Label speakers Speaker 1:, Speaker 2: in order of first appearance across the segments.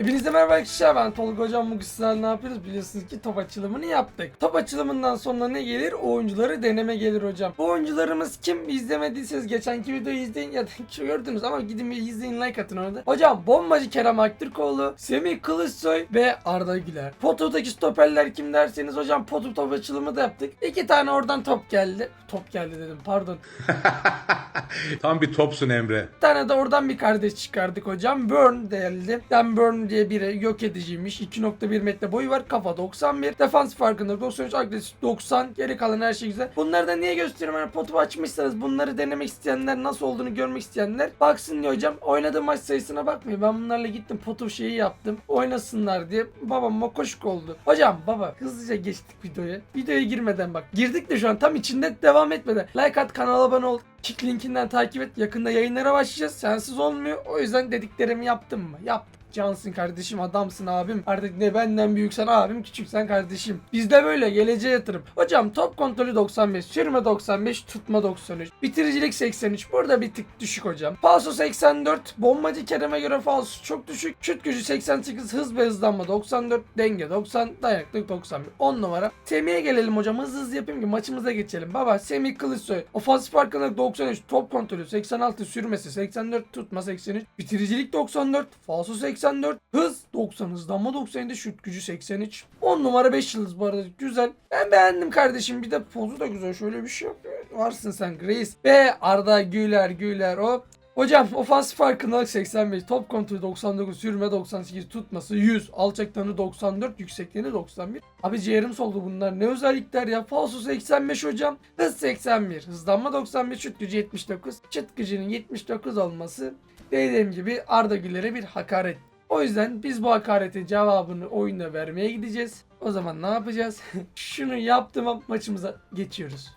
Speaker 1: Hepinize merhaba arkadaşlar ben Tolga Hocam bugün sizlerle ne yapıyoruz biliyorsunuz ki top açılımını yaptık. Top açılımından sonra ne gelir? Oyuncuları deneme gelir hocam. Bu oyuncularımız kim? İzlemediyseniz geçenki videoyu izleyin ya da gördünüz ama gidin bir izleyin like atın orada. Hocam bombacı Kerem Aktürkoğlu, Semih Kılıçsoy ve Arda Güler. Potodaki stoperler kim derseniz hocam potu top açılımı da yaptık. İki tane oradan top geldi. Top geldi dedim pardon.
Speaker 2: Tam bir topsun Emre.
Speaker 1: Bir tane de oradan bir kardeş çıkardık hocam. Burn geldi. Dan Burn diye biri yok ediciymiş. 2.1 metre boyu var. Kafa 91. Defans farkında 93. Agresif 90. Geri kalan her şey güzel. Bunları da niye gösteriyorum? Yani potu açmışsanız bunları denemek isteyenler nasıl olduğunu görmek isteyenler baksın diye hocam. Oynadığım maç sayısına bakmayın. Ben bunlarla gittim potu şeyi yaptım. Oynasınlar diye. Babam makoşuk oldu. Hocam baba hızlıca geçtik videoya. Videoya girmeden bak. Girdik de şu an tam içinde devam etmeden. Like at kanala abone ol. Kick linkinden takip et. Yakında yayınlara başlayacağız. Sensiz olmuyor. O yüzden dediklerimi yaptım mı? Yaptım. Cansın kardeşim adamsın abim. Artık ne benden büyüksen abim küçüksen kardeşim. Bizde böyle geleceğe yatırım. Hocam top kontrolü 95, sürme 95, tutma 93, bitiricilik 83. Burada bir tık düşük hocam. Falso 84, bombacı Kerem'e göre falso çok düşük. Şut gücü 88, hız ve hızlanma 94, denge 90, dayanıklık 91. 10 numara. Semih'e gelelim hocam hızlı hızlı yapayım ki maçımıza geçelim. Baba Semih Kılıçsoy. Ofansif farkındalık 93, top kontrolü 86, sürmesi 84, tutma 83, bitiricilik 94, falso 84, hız 90, hızlanma 97, şut gücü 83. 10 numara 5 yıldız bu arada güzel. Ben beğendim kardeşim. Bir de pozu da güzel. Şöyle bir şey yapıyor. Varsın sen Grace. Ve Arda Güler Güler o. Hocam ofansif farkındalık 85, top kontrolü 99, sürme 98, tutması 100, alçaktanı 94, yüksekliğini 91. Abi ciğerim soldu bunlar. Ne özellikler ya? Falso 85 hocam. Hız 81, hızlanma 91, şut gücü 79. Şut gücünün 79 olması dediğim gibi Arda Güler'e bir hakaret. O yüzden biz bu hakaretin cevabını oyunda vermeye gideceğiz. O zaman ne yapacağız? Şunu yaptım maçımıza geçiyoruz.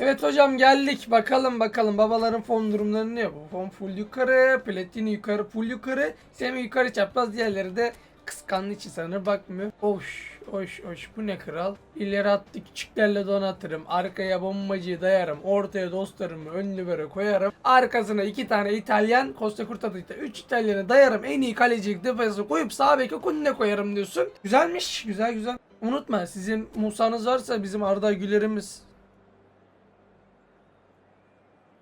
Speaker 1: Evet hocam geldik. Bakalım bakalım babaların fon durumları ne? Bu fon full yukarı, platini yukarı, full yukarı, semi yukarı çapraz diğerleri de kıskandığı için sanır bakmıyor. Hoş, hoş, hoş. Bu ne kral? İleri attı küçüklerle donatırım. Arkaya bombacıyı dayarım. Ortaya dostlarımı ön libero koyarım. Arkasına iki tane İtalyan, Costa Curta'da üç İtalyanı dayarım. En iyi kalecilik defansı koyup sağ beke Kunde koyarım diyorsun. Güzelmiş, güzel güzel. Unutma sizin Musa'nız varsa bizim Arda Güler'imiz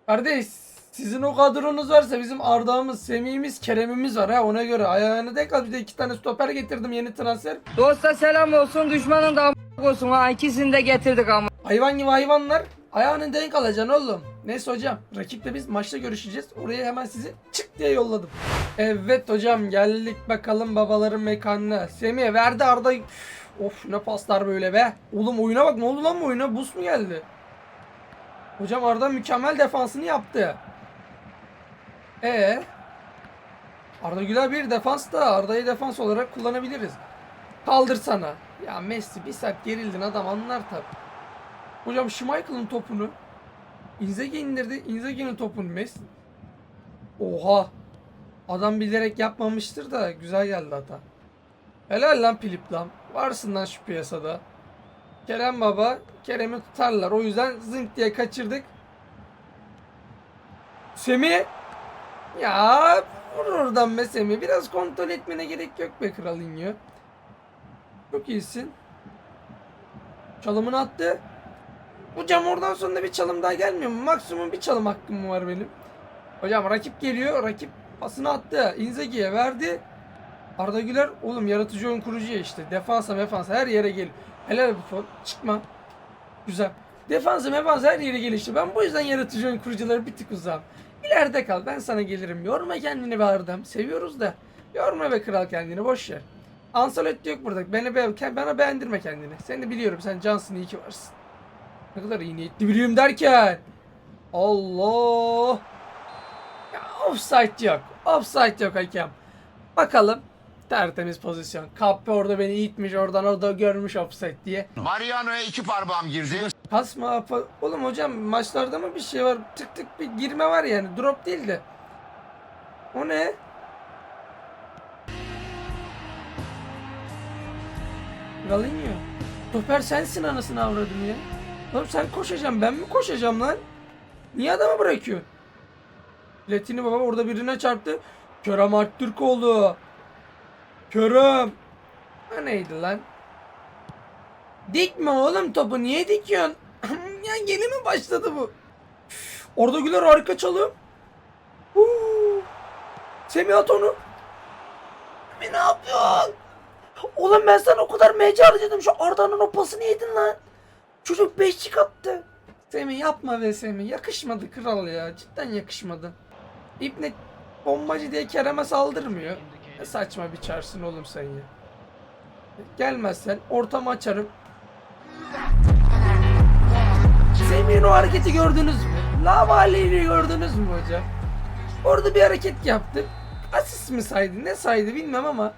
Speaker 1: Kardeş sizin o kadronuz varsa bizim Arda'mız, Semih'imiz, Kerem'imiz var ha ona göre. Ayağını denk al bir de iki tane stoper getirdim yeni transfer.
Speaker 3: Dosta selam olsun düşmanın da olsun ha ikisini de getirdik ama.
Speaker 1: Hayvan gibi hayvanlar. Ayağını denk alacaksın oğlum. Neyse hocam rakiple biz maçta görüşeceğiz. Oraya hemen sizi çık diye yolladım. Evet hocam geldik bakalım babaların mekanına. Semih'e verdi Arda. Üf, Of ne paslar böyle be. Oğlum oyuna bak ne oldu lan bu oyuna? Bus mu geldi? Hocam Arda mükemmel defansını yaptı. E Arda Güler bir defans da Arda'yı defans olarak kullanabiliriz. Kaldır sana. Ya Messi bir saat gerildin adam anlar tabi. Hocam Schmeichel'ın topunu Inzaghi indirdi. Inzaghi'nin topunu Messi. Oha. Adam bilerek yapmamıştır da güzel geldi hata. Helal lan Pilip lan. Varsın lan şu piyasada. Kerem Baba Kerem'i tutarlar. O yüzden zınk diye kaçırdık. Semih ya vur oradan be Semih. Biraz kontrol etmene gerek yok be Kralinho. Çok iyisin. Çalımını attı. Hocam oradan sonra bir çalım daha gelmiyor mu? Maksimum bir çalım hakkım var benim. Hocam rakip geliyor. Rakip pasını attı. Inzaghi'ye verdi. Arda Güler oğlum yaratıcı oyun kurucuya işte. Defansa mefansa her yere gel. Helal bu fon. Çıkma. Güzel. Defansa mefansa her yere gel işte. Ben bu yüzden yaratıcı oyun kurucuları bir tık uzağım. İleride kal. Ben sana gelirim. Yorma kendini be Arda'm. Seviyoruz da. Yorma be kral kendini. Boş ver. Ancelotti yok burada. Beni be bana beğendirme kendini. Seni de biliyorum. Sen cansın. iyi ki varsın. Ne kadar iyi niyetli biliyorum derken. Allah. Ya offside yok. Offside yok hakem. Bakalım. Tertemiz pozisyon. Kappe orada beni itmiş. Oradan orada görmüş offside diye.
Speaker 4: Mariano'ya iki parmağım girdi.
Speaker 1: Kasma apa- Oğlum hocam maçlarda mı bir şey var? Tık tık bir girme var yani. Drop değil de. O ne? Ralinho. Toper sensin anasını avradım ya. Oğlum sen koşacaksın ben mi koşacağım lan? Niye adamı bırakıyor? Platini baba orada birine çarptı. Kerem Aktürkoğlu. Kerem. Ha neydi lan? Dikme oğlum topu niye dikiyorsun? ya yeni mi başladı bu? Üf, Orada Güler harika çalım. Semih at onu. Semih ne yapıyorsun? Oğlum ben sana o kadar mece harcadım. Şu Arda'nın o pasını yedin lan. Çocuk beşlik attı. Semih yapma be Semih. Yakışmadı kral ya. Cidden yakışmadı. İbne bombacı diye Kerem'e saldırmıyor. Ne saçma bir çarsın oğlum sen ya. Gelmezsen ortamı açarım. Semih'in o hareketi gördünüz mü? Lavali'yi gördünüz mü hocam? Orada bir hareket yaptı. Asist mi saydı ne saydı bilmem ama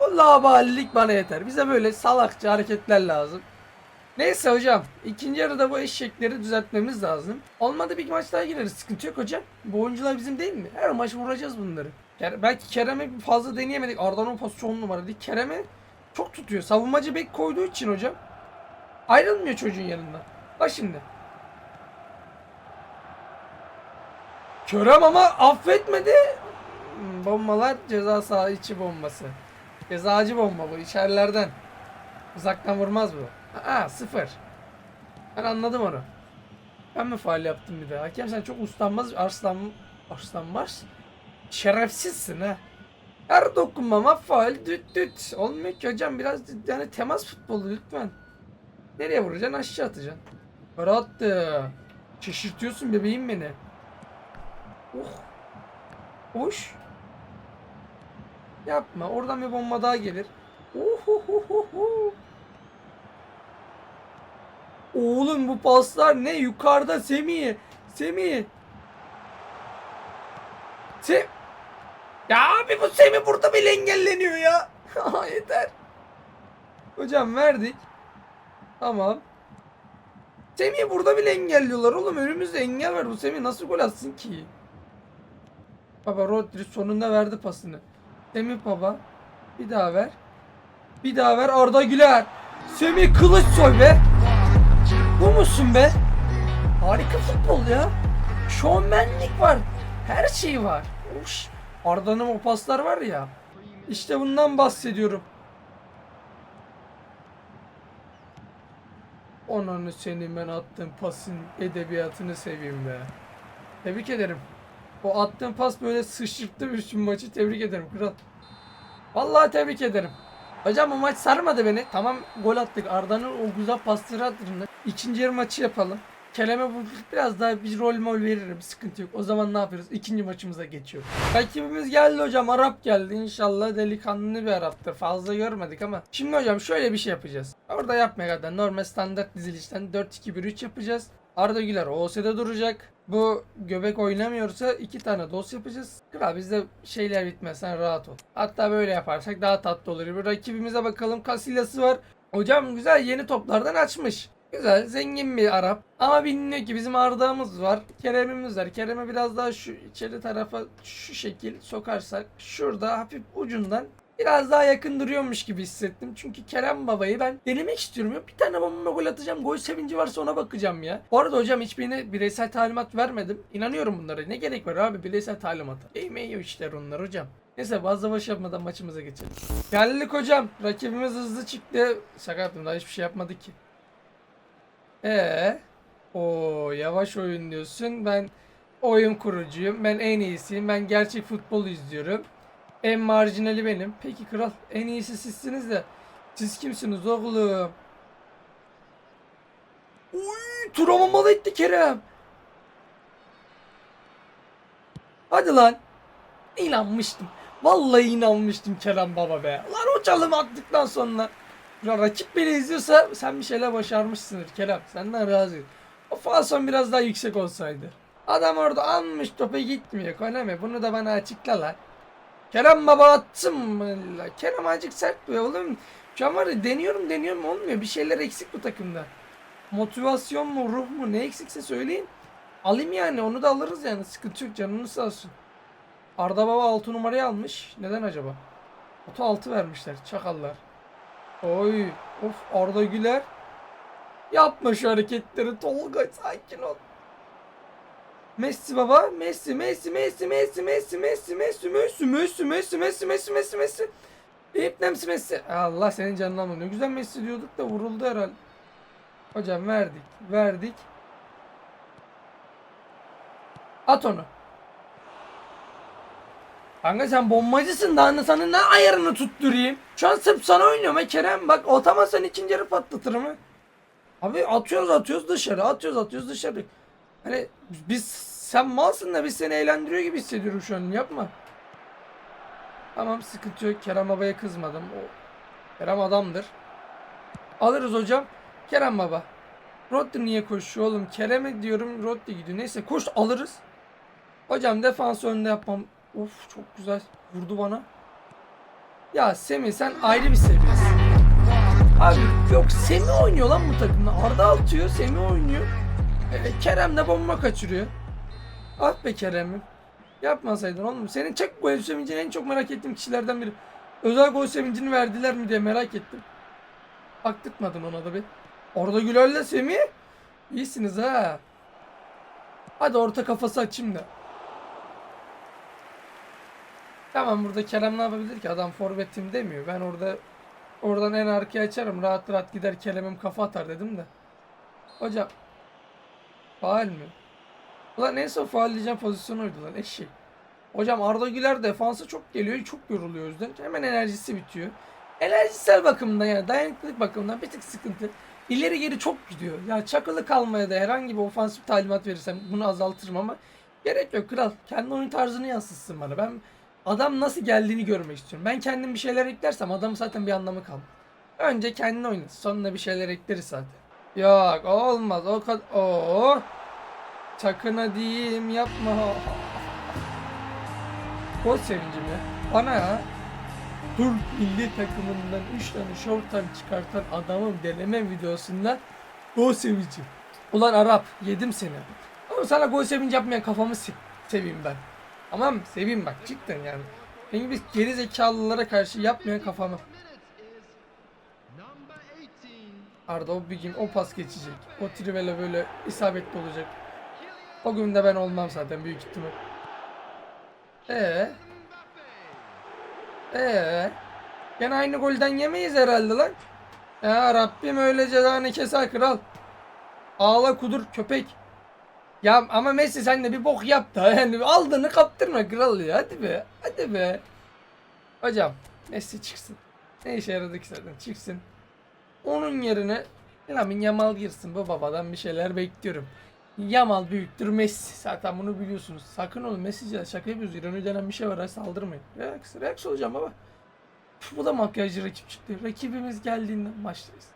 Speaker 1: o lavalilik bana yeter. Bize böyle salakça hareketler lazım. Neyse hocam ikinci yarıda bu eşekleri düzeltmemiz lazım. Olmadı bir maç daha gireriz sıkıntı yok hocam. Bu oyuncular bizim değil mi? Her maç vuracağız bunları. Ker- belki Kerem'e fazla deneyemedik. Arda'nın pası çok numara değil. Kerem'e çok tutuyor. Savunmacı bek koyduğu için hocam. Ayrılmıyor çocuğun yanından. Bak şimdi. Kerem ama affetmedi. Hmm, Bombalar ceza saha içi bombası. Cezacı bomba bu içerilerden. Uzaktan vurmaz bu. Aa sıfır. Ben anladım onu. Ben mi faal yaptım bir de? Hakem sen çok uslanmaz arslan arslan var. Şerefsizsin ha. Her dokunmama faal düt düt. Olmuyor ki hocam biraz yani temas futbolu lütfen. Nereye vuracaksın aşağı atacaksın. Rahattı. Şaşırtıyorsun bebeğim beni. Oh. Hoş. Yapma. Oradan bir bomba daha gelir. Uhuhuhuhu. Oğlum bu paslar ne? Yukarıda Semih. Semih. Sem Ya abi bu Semih burada bile engelleniyor ya. Yeter. Hocam verdik. Tamam. Semih burada bile engelliyorlar oğlum. Önümüzde engel var. Bu Semih nasıl gol atsın ki? Baba Rodri sonunda verdi pasını. Semih baba. Bir daha ver. Bir daha ver Arda Güler. Semih Kılıçsoy be. Bu musun be? Harika futbol ya. Şovmenlik var. Her şey var. Uş. Arda'nın o paslar var ya. İşte bundan bahsediyorum. Onanı senin ben attığın pasın edebiyatını seveyim be. Tebrik ederim. O attığın pas böyle sıçrıttı bütün maçı. Tebrik ederim kral. Vallahi tebrik ederim. Hocam bu maç sarmadı beni. Tamam gol attık. Arda'nın o güzel pasları hatırında. İkinci yarı maçı yapalım. Kerem'e biraz daha bir rol mol veririm. Sıkıntı yok. O zaman ne yapıyoruz? İkinci maçımıza geçiyoruz. Rakibimiz geldi hocam. Arap geldi. İnşallah delikanlı bir Arap'tır. Fazla görmedik ama. Şimdi hocam şöyle bir şey yapacağız. Orada yapmaya kadar normal standart dizilişten 4-2-1-3 yapacağız. Arda Güler OS'de duracak. Bu göbek oynamıyorsa iki tane dos yapacağız. Kral bizde şeyler bitmez sen rahat ol. Hatta böyle yaparsak daha tatlı olur. Bir rakibimize bakalım. Casillas'ı var. Hocam güzel yeni toplardan açmış. Güzel zengin bir Arap. Ama biliniyor ki bizim Arda'mız var. Kerem'imiz var. Kerem'e biraz daha şu içeri tarafa şu şekil sokarsak şurada hafif ucundan biraz daha yakın duruyormuş gibi hissettim. Çünkü Kerem babayı ben denemek istiyorum. Ya. Bir tane bomba gol atacağım. Gol sevinci varsa ona bakacağım ya. Bu arada hocam hiçbirine bireysel talimat vermedim. İnanıyorum bunlara. Ne gerek var abi bireysel talimata. Eğmeyi işler onlar hocam. Neyse fazla boş yapmadan maçımıza geçelim. Geldik hocam. Rakibimiz hızlı çıktı. Şaka yaptım daha hiçbir şey yapmadık ki. Ee, o yavaş oyun diyorsun. Ben oyun kurucuyum. Ben en iyisiyim. Ben gerçek futbol izliyorum. En marjinali benim. Peki kral en iyisi sizsiniz de siz kimsiniz oğlum? Uy, turamamalı etti Kerem. Hadi lan. İnanmıştım. Vallahi inanmıştım Kerem baba be. Lan o çalımı attıktan sonra. Ya rakip beni izliyorsa sen bir şeyler başarmışsındır Kerem. Senden razıyım. O fason biraz daha yüksek olsaydı. Adam orada almış topa gitmiyor. Konemi bunu da bana açıkla lan. Kerem baba attım mı? Kerem azıcık sert be oğlum. Şu an var ya deniyorum deniyorum olmuyor. Bir şeyler eksik bu takımda. Motivasyon mu ruh mu ne eksikse söyleyin. Alayım yani onu da alırız yani sıkıntı yok canınız sağ olsun. Arda baba 6 numarayı almış. Neden acaba? Oto 6 vermişler çakallar. Oy of Arda Güler. Yapma şu hareketleri Tolga sakin ol. Messi baba. Messi, Messi, Messi, Messi, Messi, Messi, Messi, Messi, Messi, Messi, Messi, Messi, Messi, Messi. Eyüp Nemsi Messi. Allah senin canını alma. Ne güzel Messi diyorduk da vuruldu herhalde. Hocam verdik. Verdik. At onu. Kanka sen bombacısın daha sana ne ayarını tutturayım? Şu an sırf sana oynuyorum ha Kerem. Bak atamazsan ikinci yarı patlatırım ha. Abi atıyoruz atıyoruz dışarı atıyoruz atıyoruz dışarı. Hani biz sen malsın da biz seni eğlendiriyor gibi hissediyorum şu an yapma. Tamam sıkıntı yok Kerem babaya kızmadım. O Kerem adamdır. Alırız hocam. Kerem baba. Rodri niye koşuyor oğlum? Kerem'e diyorum Rodri gidiyor. Neyse koş alırız. Hocam defans önünde yapmam. Of çok güzel. Vurdu bana. Ya Semih sen ayrı bir seviyesin. Abi yok Semih oynuyor lan bu takımda. Arda atıyor Semih oynuyor. Ee, Kerem de bomba kaçırıyor. Ah be Kerem'im. Yapmasaydın oğlum. Senin çek gol sevincini en çok merak ettiğim kişilerden biri. Özel gol sevincini verdiler mi diye merak ettim. Baktırtmadın ona da bir. Orada Güler'le Semih. İyisiniz ha. Hadi orta kafası açayım da. Tamam burada Kerem ne yapabilir ki? Adam forvetim demiyor. Ben orada oradan en arkaya açarım. Rahat rahat gider Kerem'im kafa atar dedim de. Hocam. Faal mi? Ulan en son faal diyeceğim pozisyon oydu lan eşek. Hocam Arda Güler defansı çok geliyor. Çok yoruluyor o yüzden. Hemen enerjisi bitiyor. Enerjisel bakımından yani dayanıklılık bakımından bir tık sıkıntı. İleri geri çok gidiyor. Ya çakılı kalmaya da herhangi bir ofansif talimat verirsem bunu azaltırım ama gerek yok kral. Kendi oyun tarzını yansıtsın bana. Ben adam nasıl geldiğini görmek istiyorum. Ben kendim bir şeyler eklersem adamın zaten bir anlamı kalmaz. Önce kendini oynat. Sonra bir şeyler ekleriz zaten. Yok olmaz. O kadar. Oo. Çakına diyeyim yapma. Gol sevincim ya. Bana ya. Türk milli takımından 3 tane short time çıkartan adamın deneme videosundan gol sevinci. Ulan Arap yedim seni. Ama sana gol sevinci yapmayan kafamı se- seveyim ben. Tamam mı? Seveyim bak cidden yani. Benim gibi geri zekalılara karşı yapmayan kafamı. Arda o bir gün o pas geçecek. O trivela böyle isabetli olacak. O gün de ben olmam zaten büyük ihtimal. Ee? Ee? Gene aynı golden yemeyiz herhalde lan. Ya Rabbim öyle cezanı keser kral. Ağla kudur köpek. Ya ama Messi sen de bir bok yap da yani aldığını kaptırma kral ya hadi be hadi be. Hocam Messi çıksın. Ne işe yaradı ki zaten çıksın. Onun yerine Lamin Yamal girsin bu babadan bir şeyler bekliyorum. Yamal büyüktür Messi. Zaten bunu biliyorsunuz. Sakın olun Messi şaka yapıyoruz. İroni denen bir şey var. Saldırmayın. Relax, relax olacağım baba. Püf, Bu da makyajcı rakip çıktı. Rakibimiz geldiğinden başlarız.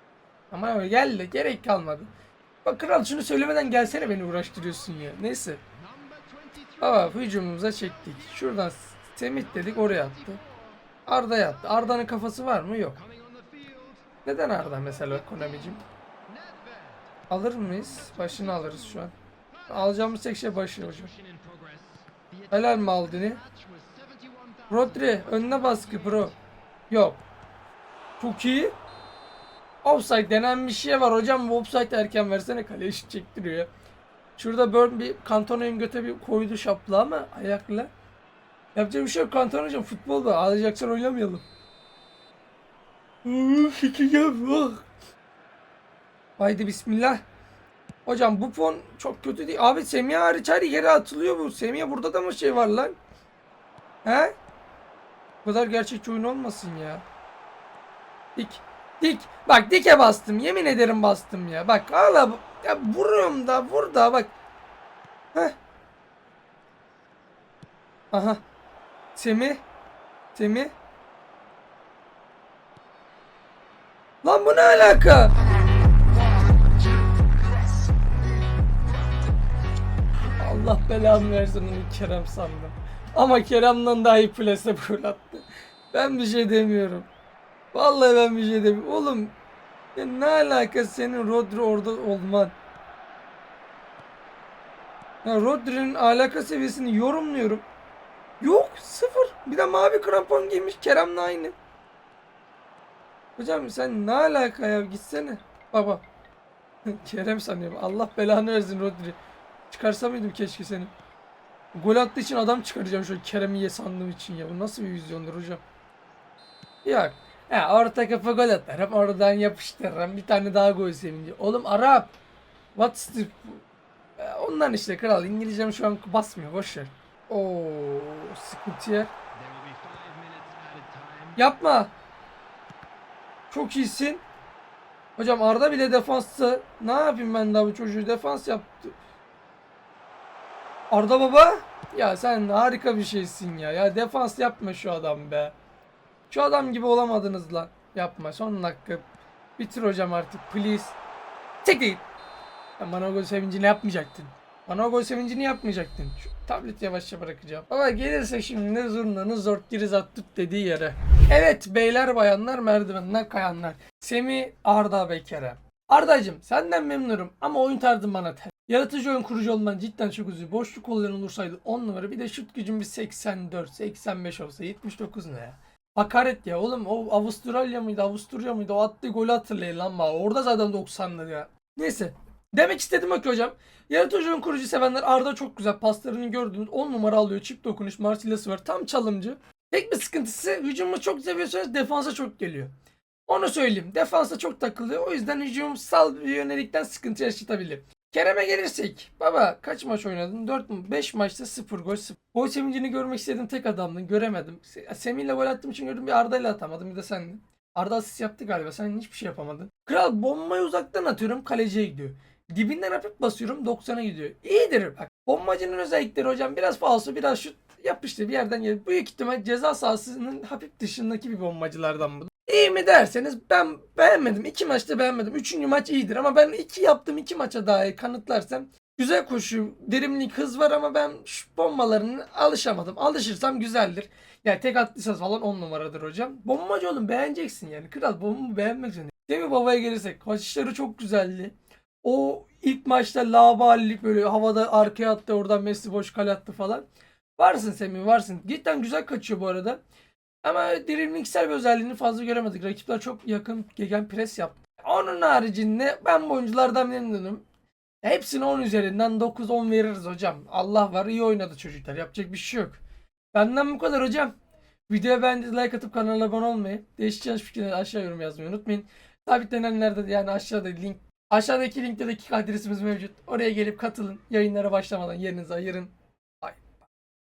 Speaker 1: Ama öyle geldi. Gerek kalmadı. Bak kral şunu söylemeden gelsene beni uğraştırıyorsun ya. Neyse. Baba hücumumuza çektik. Şuradan Semih dedik oraya attı. Arda yattı. Arda'nın kafası var mı? Yok. Neden Arda mesela Konami'cim? Alır mıyız? Başını alırız şu an. Alacağımız tek şey başı hocam. Helal Maldini. Rodri önüne baskı bro. Yok. Çok iyi. Offside denen bir şey var hocam. Bu offside erken versene kale eşit çektiriyor. Şurada Burn bir Cantona'nın göte bir koydu şapla ama ayakla. Yapacak bir şey yok Cantona hocam futbolda ağlayacaksan oynamayalım. Fikir bak. Haydi bismillah. Hocam bu fon çok kötü değil. Abi Semih hariç her yere atılıyor bu. Semih burada da mı şey var lan? He? Bu kadar gerçekçi oyun olmasın ya. Dik. Dik. Bak dike bastım. Yemin ederim bastım ya. Bak hala ya vuruyorum da vur da bak. Heh. Aha. Semih. Semih. Lan bu ne alaka? Allah belamı versin onu Kerem sandım. Ama Kerem'den daha iyi plase gol attı. Ben bir şey demiyorum. Vallahi ben bir şey demiyorum. Oğlum ya ne alaka senin Rodri orada olman? Ya Rodri'nin alaka seviyesini yorumluyorum. Yok sıfır. Bir de mavi krampon giymiş Kerem'le aynı. Hocam sen ne alaka ya gitsene. Baba. Kerem sanıyorum. Allah belanı versin Rodri. Çıkarsa mıydım keşke seni. Gol attığı için adam çıkaracağım şöyle Kerem'i ye sandığım için ya. Bu nasıl bir vizyondur hocam? Yok. He orta kafa gol atarım. Oradan yapıştırırım. Bir tane daha gol sevinci. Oğlum Arap. What's the... E, Ondan işte kral. İngilizcem şu an basmıyor. Boş ver. Oo, sıkıntı yer. Yapma. Çok iyisin. Hocam Arda bile defansta. Ne yapayım ben daha bu çocuğu defans yaptı. Arda baba. Ya sen harika bir şeysin ya. Ya defans yapma şu adam be. Şu adam gibi olamadınız lan. Yapma son dakika. Bitir hocam artık please. Çek değil. Sen bana gol sevincini yapmayacaktın. Bana gol sevincini yapmayacaktın. Şu tableti yavaşça bırakacağım. Ama gelirse şimdi ne zurnanı zort giriz attık dediği yere. Evet beyler bayanlar merdivenler kayanlar. Semih Arda ve Kerem. Ardacım senden memnunum ama oyun tarzın bana ter. Yaratıcı oyun kurucu olman cidden çok üzücü. Boşluk kolların olursaydı 10 numara bir de şut gücün bir 84, 85 olsa 79 ne ya? Hakaret ya oğlum o Avustralya mıydı Avusturya mıydı o attığı golü hatırlayın lan bana. Orada zaten 90'lı ya. Neyse. Demek istedim ki hocam. Yaratıcı oyun kurucu sevenler Arda çok güzel paslarını gördünüz. 10 numara alıyor çift dokunuş Marsilyası var tam çalımcı. Tek bir sıkıntısı hücumu çok seviyorsanız defansa çok geliyor. Onu söyleyeyim. Defansa çok takılıyor. O yüzden hücumsal bir yönelikten sıkıntı yaşatabilir. Kerem'e gelirsek. Baba kaç maç oynadın? 4 mü? 5 maçta 0 gol 0. Gol sevincini görmek istedim tek adamdın. Göremedim. Se- Semih'le gol attığım için gördüm. Bir Arda'yla atamadım. Bir de sendin. Arda asist yaptı galiba. Sen hiçbir şey yapamadın. Kral bombayı uzaktan atıyorum. Kaleciye gidiyor. Dibinden hafif basıyorum 90'a gidiyor. İyidir bak. Bombacının özellikleri hocam biraz falso biraz şut yapıştı bir yerden gelir. Büyük ihtimal ceza sahasının hafif dışındaki bir bombacılardan bu. İyi mi derseniz ben beğenmedim. İki maçta beğenmedim. Üçüncü maç iyidir ama ben iki yaptığım iki maça dair kanıtlarsam güzel koşu, derinlik, hız var ama ben şu bombalarına alışamadım. Alışırsam güzeldir. Yani tek attıysanız falan on numaradır hocam. Bombacı oğlum beğeneceksin yani. Kral bomba beğenmek zorunda. Değil mi babaya gelirsek? Kaçışları çok güzeldi. O ilk maçta laballik böyle havada arkaya attı oradan Messi boş kale attı falan. Varsın Semih varsın. Cidden güzel kaçıyor bu arada. Ama dribblingsel bir özelliğini fazla göremedik. Rakipler çok yakın gegen pres yaptı. Onun haricinde ben bu oyunculardan memnunum. Hepsine 10 üzerinden 9-10 veririz hocam. Allah var iyi oynadı çocuklar. Yapacak bir şey yok. Benden bu kadar hocam. Videoya beğendiğiniz like atıp kanala abone olmayı, değişik fikirleri aşağı yorum yazmayı unutmayın. Sabitlenenlerde de yani aşağıda link Aşağıdaki linkte de adresimiz mevcut. Oraya gelip katılın. Yayınlara başlamadan yerinizi ayırın.